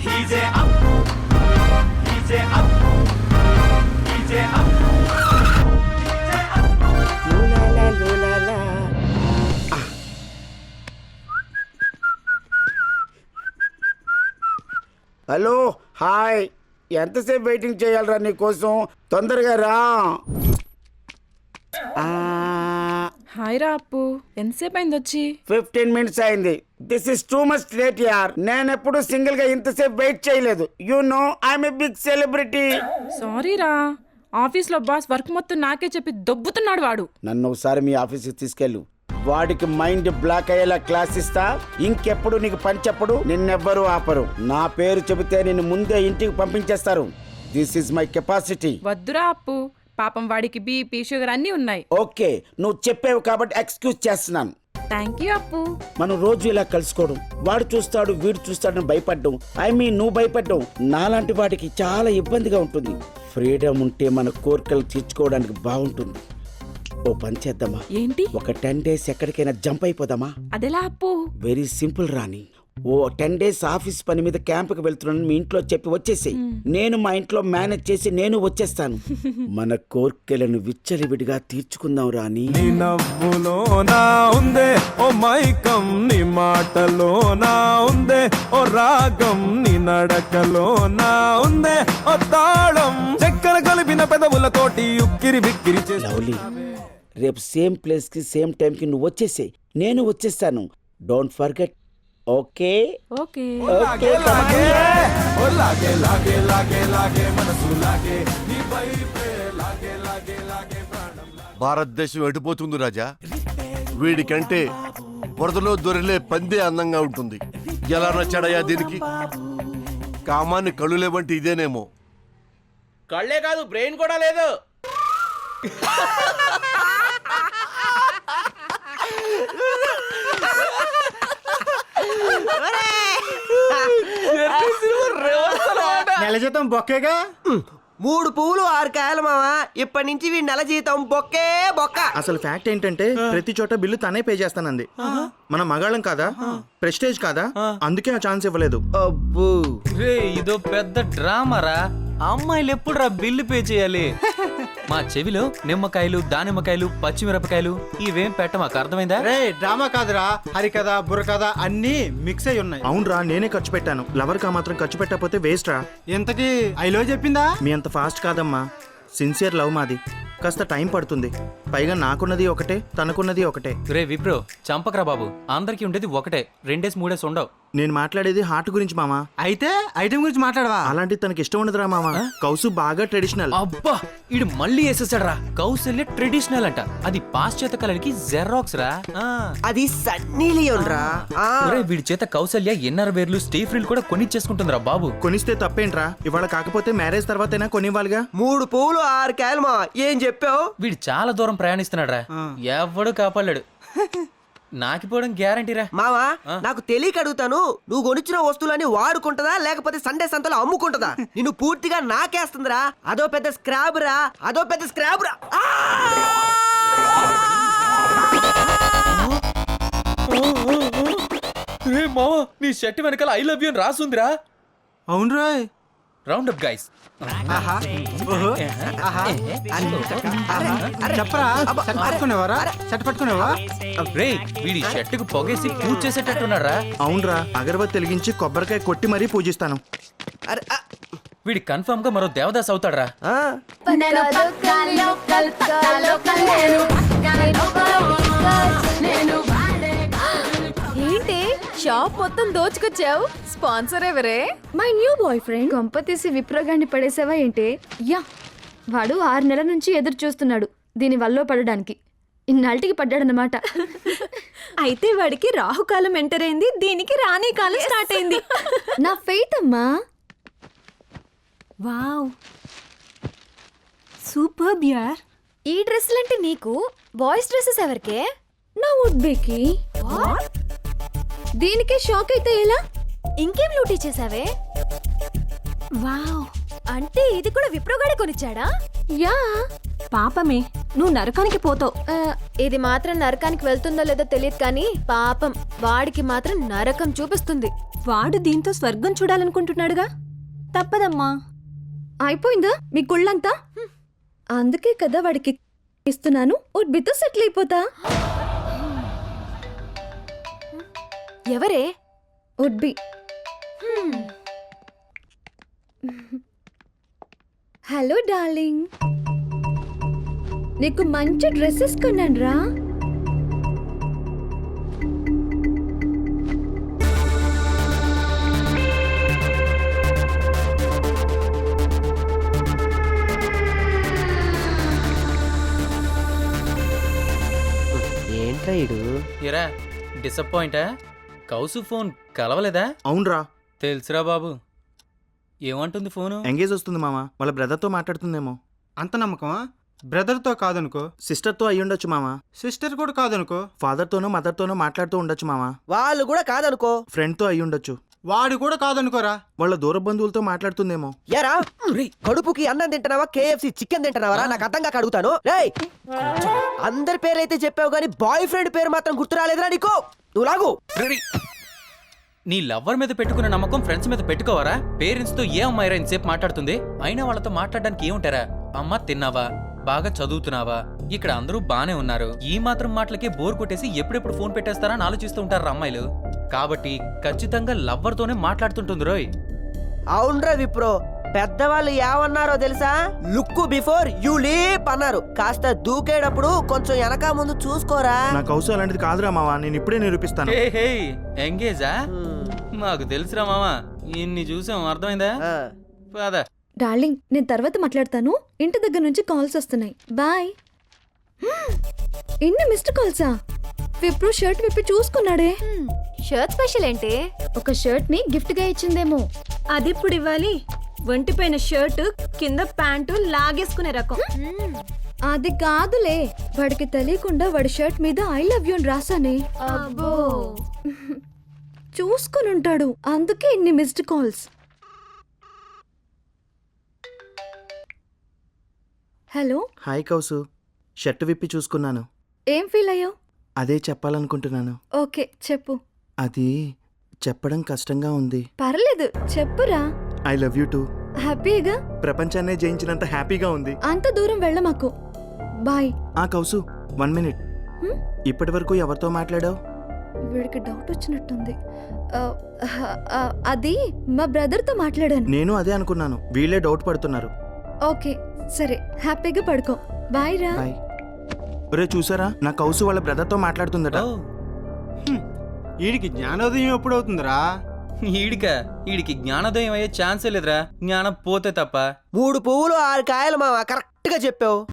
He's a Appu. He's a Appu. He's a Appu. Hello hi ఎంతసేపు waiting చేయాలరా నీ కోసం తొందరగా రా హాయ్ రా అప్పు ఎంతసేపు అయింది వచ్చి ఫిఫ్టీన్ మినిట్స్ అయింది this is too much late యార్ నేను ఎప్పుడు సింగిల్గా ఇంతసేపు వెయిట్ చేయలేదు. You know I'm a big celebrity sorry రా. ఆఫీస్లో బాస్ వర్క్ మొత్తం నాకే చెప్పి దొబ్బుతున్నాడు వాడు. నన్ను ఒకసారి మీ ఆఫీస్కి తీసుకెళ్ళు. వాడికి మైండ్ బ్లాక్ అయ్యేలా క్లాస్ ఇస్తా. ఇంకెప్పుడు నీకు పని చెప్పడు నిన్నెవ్వరూ ఆపరు. నా పేరు చెబితే నిన్ను ముందే ఇంటికి పంపించేస్తారు. దిస్ ఇస్ మై కెపాసిటీ వద్దురా అప్పు. పాపం వాడికి బీపీ షుగర్ అన్నీ ఉన్నాయి. ఓకే నువ్వు చెప్పేవు కాబట్టి ఎక్స్క్యూజ్ చేస్తున్నాను. థ్యాంక్ యూ అప్పు మనం రోజు ఇలా కలుసుకోవడం వాడు చూస్తాడు వీడు చూస్తాడని భయపడ్డం ఐ మీన్ నువ్వు భయపడ్డం నాలాంటి వాడికి చాలా ఇబ్బందిగా ఉంటుంది. ఫ్రీడమ్ ఉంటే మన కోరికలు తీర్చుకోవడానికి బాగుంటుంది. ఓ పని చేద్దామా? ఏంటి? ఒక టెన్ డేస్ ఎక్కడికైనా జంప్ అయిపోదామా? అదెలా అప్పు? Very simple Rani. ఓ టెన్ డేస్ ఆఫీస్ పని మీద క్యాంప్కి వెళ్తున్నాను మీ ఇంట్లో చెప్పి వచ్చేసేయ్. నేను మా ఇంట్లో మేనేజ్ చేసి నేను వచ్చేస్తాను. మన కోర్కెలను విచ్చలివిడిగా తీర్చుకుందాం రాణి. నీ నవ్వులో నా ఉందే? ఓ మైకం నీ మాటలో నా ఉందే? ఓ రాగం నీ నడకలో నా ఉందే? ఓ తాళం చక్కెర కలిపిన పెదవులతోటి ఉక్కిరి బిక్కిరి చేసి లవ్లీ రేపు సేమ్ ప్లేస్కి సేమ్ టైం కి నువ్వు వచ్చేసేయ్. నేను వచ్చేస్తాను. Don't forget. ఓకే ఓకే లాగే లాగే ఓ లాగే లాగే లాగే లాగే మనసు లాగే నీ వైపే లాగే లాగే లాగే ప్రాణం భారతదేశం ఎడిపోతుంది రాజా? వీడికంటే బురదలో దొరిలే పందే అందంగా ఉంటుంది. ఎలా నచ్చాడయ్యా దీనికి? కామాన్ని కళ్ళు లేవంటే ఇదేనేమో. కళ్ళే కాదు బ్రెయిన్ కూడా లేదు. నెల జీతం బొక్కేగా? మూడు పువ్వులు ఆరు కాయలు మావా. ఇప్పటి నుంచి వీ నెల జీతం బొక్కే బొక్క. అసలు ఫ్యాక్ట్ ఏంటంటే ప్రతి చోట బిల్లు తనే పే చేస్తానంది. మన మగాళ్ళం కాదా? ప్రెస్టేజ్ కాదా? అందుకే ఆ ఛాన్స్ ఇవ్వలేదు. అబ్బో. రే ఇదో పెద్ద డ్రామారా అమ్మాయిలు ఎప్పుడు రా బిల్లు పే చేయాలి? మా చెవిలో నిమ్మకాయలు దానిమ్మకాయలు పచ్చిమిరపకాయలు ఇవేం పెట్ట మాకు అర్థమైందా? రే డ్రామా కాదురా. హరికథ బుర్రకథ అన్ని మిక్స్ అయి ఉన్నాయి. అవునరా నేనే ఖర్చు పెట్టాను. లవర్ కా మాత్రం ఖర్చు పెట్టకపోతే వేస్ట్ రా ఇంతకీ ఐలో చెప్పిందా? మీ అంత ఫాస్ట్ కాదమ్మా. సిన్సియర్ లవ్ మాది. కాస్త టైం పడుతుంది. పైగా నాకున్నది ఒకటే తనకున్నది ఒకటే. రే విప్రో చంపకరా బాబు. అందరికి ఉండేది ఒకటే. రెండేసి మూడేసి ఉండవు. నేను మాట్లాడేది హార్ట్ గురించి మామా? అయితే ఐటమ్ గురించి మాట్లాడవా? అలాంటి తనకి ఇష్టం ఉండదురా మామా. కౌసు బాగా ట్రెడిషనల్ అబ్బా ఇడు మళ్ళీ వేసేసాడు రా కౌశల్య ట్రెడిషనల్ అంట. అది పాశ్చాత్య కళలకి జెరాక్స్ రా. ఆ. అది సన్నీ లియోన్ రా. ఆ, ఒరేయ్, వీడి చేత కౌశల్య ఎన్నర వేర్లు స్టే ఫ్రీల్ కూడా కొనిచ్చేసుకుంటుందిరా బాబు. కొనిస్తే తప్పేంట్రా? ఇవాళ కాకపోతే మ్యారేజ్ తర్వాతైనా కొనివ్వాలిగా? మూడు పువ్వులు ఆరు కాయలు మా ఏం చెప్పావు? వీడు చాలా దూరం ప్రయాణిస్తున్నాడు రా ఎవడు కాపాడాడు నాకిపోవడం గ్యారంటీ రా. మావా నాకు తెలియక అడుగుతాను. నువ్వు కొనిచ్చిన వస్తువులని వాడుకుంటదా లేకపోతే సండే సంతలో అమ్ముకుంటదా? నిన్ను పూర్తిగా నాకేస్తుందిరా. అదో పెద్ద స్క్రాబ్ రా. అదో పెద్ద స్క్రాబ్ రా. మామ నీ షర్ట్ వెనకాల ఐ లవ్ యూ అని రాసుందిరా. అవును రాయ్ రౌండ్ అప్ గైస్ చెప్పరా? షర్ట్ పట్టుకునేవారా? షర్ట్ పట్టుకునేవా? రే వీడి షర్ట్కు పొగేసి పూజ చేసేటట్టున్నాడు రా అవునరా. అగరబత్తి వెలిగించి కొబ్బరికాయ కొట్టి మరీ పూజిస్తాను. అరే, ఆ, వీడి కన్ఫర్మ్గా మరో దేవదాస్ అవుతాడు రా ఆ. ఏంటి షాప్ మొత్తం దోచుకొచ్చావు? స్పాన్సర్ ఎవరే? మై న్యూ బాయ్ ఫ్రెండ్ కొంప తీసి విప్రగాన్ని పడేసావా ఏంటి? యా వాడు ఆరు నెలల నుంచి ఎదురు చూస్తున్నాడు దీని వల్ల పడడానికి. ఇన్నాళ్ళకి పడ్డాడనమాట అయితే వాడికి రాహుకాలం ఎంటర్ అయింది దీనికి రాణి కాలం స్టార్ట్ అయింది. నా ఫెయిత్ అమ్మా. వావ్. Super beer. ఈ డ్రెస్సులంటే నీకు బాయ్స్ డ్రెస్సెస్ ఎవరికే? నా వుడ్ బేకి. దీనికే షాక్ అయితే ఎలా? ఇంకేం లూటీ చేసావే వావ్. అంటే ఇది కూడా విప్రోగాడే కొనిచ్చాడా? యా. పాపమే నువ్వు నరకానికి పోతావు. ఆ, ఇది మాత్రం నరకానికి వెళ్తుందో లేదో తెలియదు కానీ పాపం వాడికి మాత్రం నరకం చూపిస్తుంది. వాడు దీంతో స్వర్గం చూడాలనుకుంటున్నాడుగా? తప్పదమ్మా. అయిపోయిందా మీ కుళ్ళంతా అందుకే కదా వాడికి ఇస్తున్నాను. బితో సెటిల్ అయిపోతా. ఎవరే? ఉడ్బి హలో డార్లింగ్ నీకు మంచి డ్రెస్సెస్ కొన్నాను రా ఏంట్రా ఇడు ఎరా డిసప్పాయింటా కౌసు ఫోన్ కలవలేదా? అవునరా. తెలుసురా బాబు. ఏమంటుంది ఫోను? ఎంగేజ్ వస్తుంది మామ. వాళ్ళ బ్రదర్తో మాట్లాడుతుందేమో. అంత నమ్మకమా? బ్రదర్తో కాదనుకో. సిస్టర్తో అయి ఉండొచ్చు మామ. సిస్టర్ కూడా కాదనుకో. ఫాదర్తోనో మదర్తోనో మాట్లాడుతూ ఉండొచ్చు మామ. వాళ్ళు కూడా కాదనుకో. ఫ్రెండ్తో అయి ఉండొచ్చు వాడు కూడా కాదనుకోరా? వాళ్ళ దూర బంధువులతో మాట్లాడుతుందేమో. ఎరా కడుపుకి అన్నం తింటున్నావా? కేఎఫ్సి చికెన్ తింటున్నావా నాకు అర్థం కాక అడుగుతాను రేయ్ అందరి పేరు అయితే చెప్పావు కానీ బాయ్ ఫ్రెండ్ పేరు మాత్రం గుర్తు రాలేదురా నీకు. నువ్వు లాగు. నీ లవ్వర్ మీద పెట్టుకున్న నమ్మకం ఫ్రెండ్స్ మీద పెట్టుకోవరా? పేరెంట్స్తో ఏ అమ్మాయిరా ఇంతసేపు మాట్లాడుతుంది? అయినా వాళ్ళతో మాట్లాడడానికి ఏముంటారా? అమ్మ తిన్నావా? బాగా చదువుతున్నావా? ఇక్కడ అందరూ బానే ఉన్నారు. ఈ మాత్రం మాటలకే బోర్ కొట్టేసి ఎప్పుడెప్పుడు ఫోన్ పెట్టేస్తారా అని ఆలోచిస్తూ ఉంటారు అమ్మాయిలు. కాబట్టి ఖచ్చితంగా లవ్వర్ తోనే మాట్లాడుతుంటుంది రోయ్. అవునరా విప్రో. పెద్దవాళ్ళు ఏమన్నారో తెలుసా? లుక్ బిఫోర్ యూ లీప్ అన్నారు. కాస్త దూకేటప్పుడు కొంచెం వెనక ముందు చూసుకోరా. నా కౌసు అలాంటిది కాదురా మామ నేను ఇప్పుడే నిరూపిస్తాను. హే హే ఎంగేజా? హ్మ్. మాకు తెలుసురా మామా ఇన్ని చూసాం అర్థమైందా? ఆ. పద. డార్లింగ్ నేను తర్వాత మాట్లాడతాను. ఇంటి దగ్గర నుంచి కాల్స్ వస్తున్నాయి. బాయ్ హ్మ్, ఇన్ని మిస్డ్ కాల్సా విప్రో షర్ట్ విప్పి చూసుకున్నాడే. షర్ట్ స్పెషల్ ఏంటి? ఒక షర్ట్ని గిఫ్ట్గా ఇచ్చిందేమో. అది ఇప్పుడు ఇవ్వాలి? ఒంటిపైన షర్ట్ కింద ప్యాంటు లాగేసుకునే రకం. అది కాదులే. వాడికి తెలియకుండా వాడి షర్ట్ మీద ఐ లవ్ యూ అని రాసానే అబ్బో. చూసుకుని ఉంటాడు అందుకే ఇన్ని missed calls hello? Hi Kousu. Shirt విప్పి చూసుకున్నాను. ఏం ఫీల్ అయ్యావు అదే చెప్పాలనుకుంటున్నాను. ఓకే చెప్పు. అది చెప్పడం కష్టంగా ఉంది. పర్లేదు చెప్పురా. I love you too. హ్యాపీగా? ప్రపంచాన్నే జయించినంత హ్యాపీగా ఉంది. అంత దూరం వెళ్ళమాకు బాయ్. ఆ కౌసు వన్ మినిట్. హ్మ్? ఇప్పటి వరకు ఎవరితో మాట్లాడావు? వీడికి డౌట్ వచ్చినట్టుంది. ఆ, ఆ, అది మా బ్రదర్తో మాట్లాడాను. నేను అదే అనుకున్నాను. వీళ్ళే డౌట్ పడుతున్నారు. ఓకే సరే. హ్యాపీగా పడుకో. బాయ్ రా. బాయ్. ఒరే చూసారా? నా కౌసు వాళ్ళ బ్రదర్తో మాట్లాడుతుందట. వీడికి జ్ఞానోదయం ఎప్పుడవుతుందిరా? ఈడిక ఈడికి జ్ఞానోదయం అయ్యే ఛాన్సే లేదురా. జ్ఞానం పోతే తప్ప. మూడు పువ్వులు ఆరు కాయలు మావా కరెక్ట్గా చెప్పావు.